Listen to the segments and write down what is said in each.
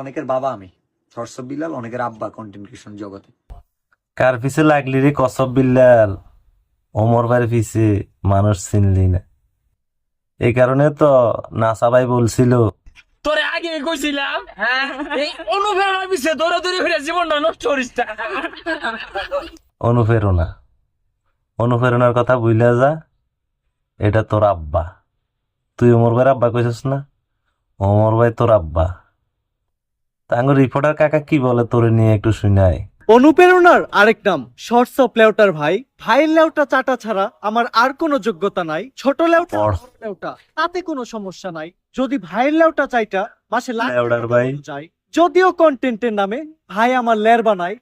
অনেকের বাবা আমি সরসব বিলাল অনেকের আব্বা কন্টেন্ট ক্রিয়েশন জগতে। কার পিছে লাগলি রে কসব বিল্লাল? ওমর ভাইয়ের পিছে মানুষ চিনলি না। এই কারণে তো নাসা ভাই বলছিল তোরে আগে কইছিলাম এই অনুপ্রেরণা পিছে দৌড়াদৌড়ি করে জীবনটা নষ্ট করিস অনুপ্রেরণা। অনুপ্রেরণার কথা বুঝলে যা এটা তোর আব্বা। তুই ওমর ভাইয়ের আব্বা কইছিস না? ওমর ভাই তোর আব্বা। তাঙ্গ রিপোর্টার কাকা কি বলে তোরে নিয়ে একটু শুনাই? অনুপ্রেরণার আরেক নাম শর্টস অফ লেউটার ভাই। ভাইয়ের লেউটা চাটা ছাড়া আমার আর কোনো যোগ্যতা নাই। ছোট লেউটা লেউটা তাতে কোনো সমস্যা নাই। যদি ভাইয়ের লেউটা চাইটা মাসে লাখ লেউটার ভাই। চাই যদিও কন্টেন্টের নামে ভাই আমার লের বানাই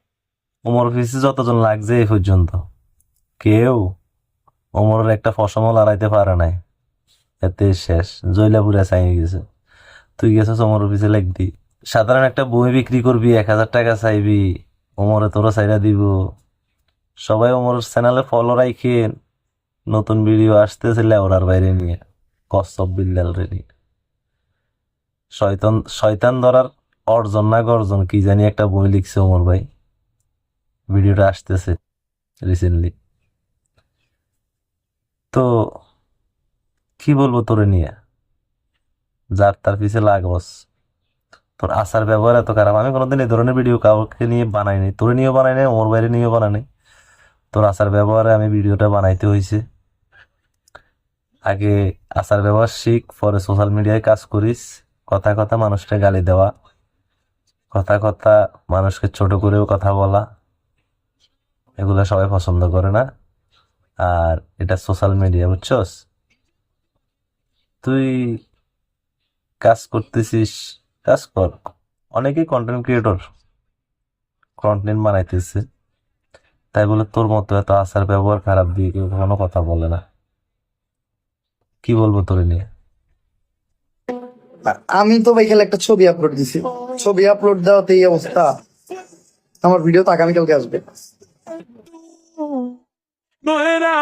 ওমর পিছে যতজন লাগছে এই পর্যন্ত। কেউ ওমরের একটা ফসমও লড়াইতে পারে নাই। এতে শেষ। জৈলাপুরে চাই গেছে। তুই গেছিস ওমর পিছে লাগবি সাধারণ একটা বই বিক্রি করবি, এক হাজার টাকা চাইবি, ওমরে তোরা চাইরা দিব। সবাই ওমর চ্যানেলে ফলো রাখেন নতুন ভিডিও আসতেছে লেওড়ার বাইরে নিয়ে। কসব বিল্লাল রে নিয়ে শয়তান শয়তান ধরার অর্জন না গর্জন, কি জানি একটা বই লিখছে ওমর ভাই। ভিডিওটা আসতেছে রিসেন্টলি তো কি বলব তোরে নিয়ে? যার তার পিছে লাগবস তোর আচার ব্যবহার এত খারাপ। আমি কোনোদিন এই ধরনের ভিডিও কাউকে নিয়ে বানাইনি তোরে নিয়েও বানাই নাই, ওর বাইরে নিয়েও বানাই তোর আচার ব্যবহারে আমি ভিডিওটা বানাইতে হয়েছে আগে আচার ব্যবহার শিখ, পরে সোশ্যাল মিডিয়ায় কাজ করিস। কথা কথা মানুষকে গালি দেওয়া। কথা কথা মানুষকে ছোট করেও কথা বলা। এগুলো সবাই পছন্দ করে না। আর এটা সোশ্যাল মিডিয়া বুঝছস? তুই কাজ করতেছিস কাজ কর অনেকেই কন্টেন্ট ক্রিয়েটর কন্টেন্ট বানাইতেছে। তাই বলে তোর মতো এত আচার ব্যবহার খারাপ দিয়ে কেউ কখনো কথা বলে না। কি বলব তোরে নিয়ে? আমি তো ভাই খেলে একটা ছবি আপলোড দিছি। ছবি আপলোড দেওয়াতে এই অবস্থা। আমার ভিডিও তো আগামীকালকে আসবে। No era.